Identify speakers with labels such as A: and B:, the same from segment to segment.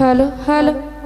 A: hello, hello.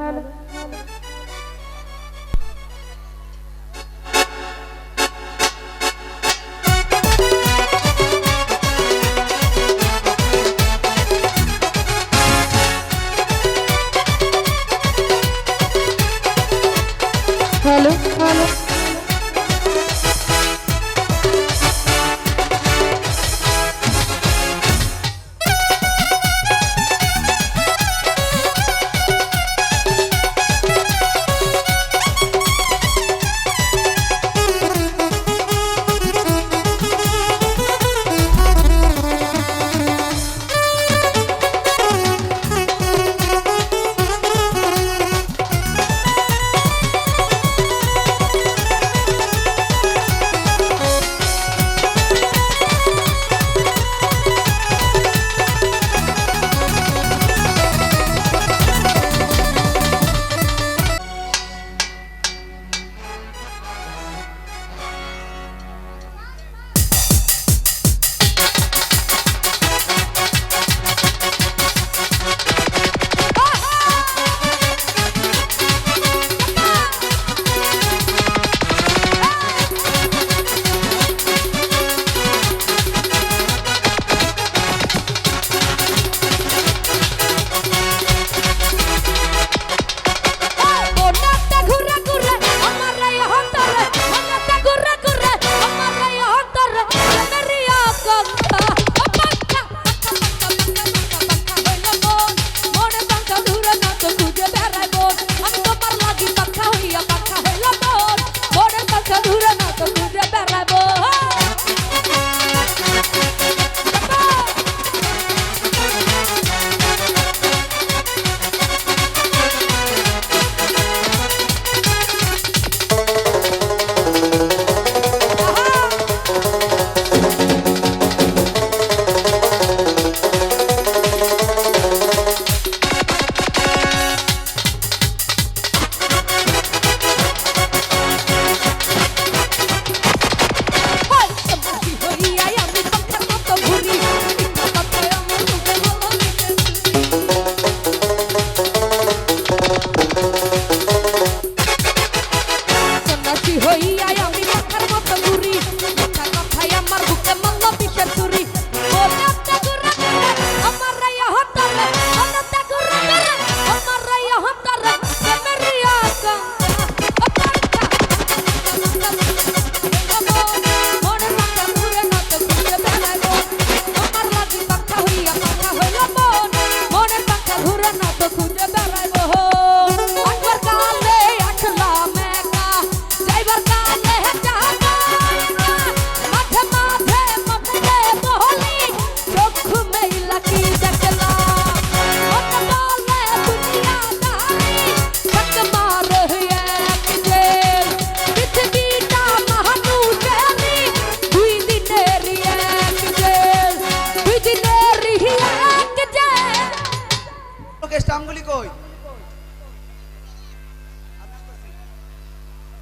B: ব্যাংকের স্টামগুলি কই?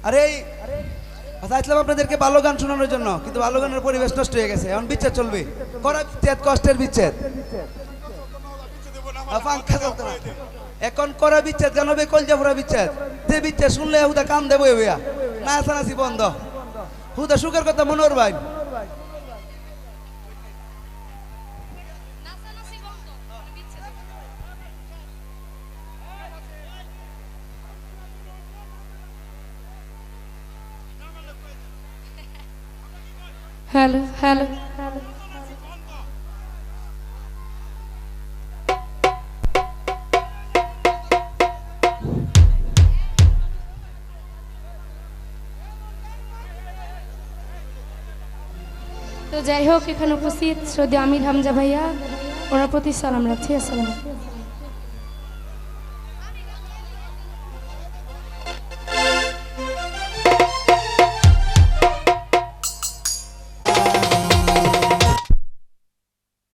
B: আরে আচ্ছা, চাইছিলাম আপনাদেরকে ভালো গান শোনানোর জন্য, কিন্তু ভালো গানের পরিবেশ নষ্ট হয়ে গেছে, এখন বিচ্ছেদ চলবে। করা বিচ্ছেদ, কষ্টের বিচ্ছেদ। এখন করা বিচ্ছেদ কেন হবে কলজা পুরা বিচ্ছেদ। যে বিচ্ছেদ শুনলে হুদা কান দেবো হইয়া না আসানাসি বন্ধ। হুদা সুখের কথা মনোর ভাই।
C: हेलो हेलो তো যাই হোক এখানে উপস্থিত শ্রদ্ধা আমির হামজা ভাইয়া ওনার প্রতি সালাম রাখছি আসসালাম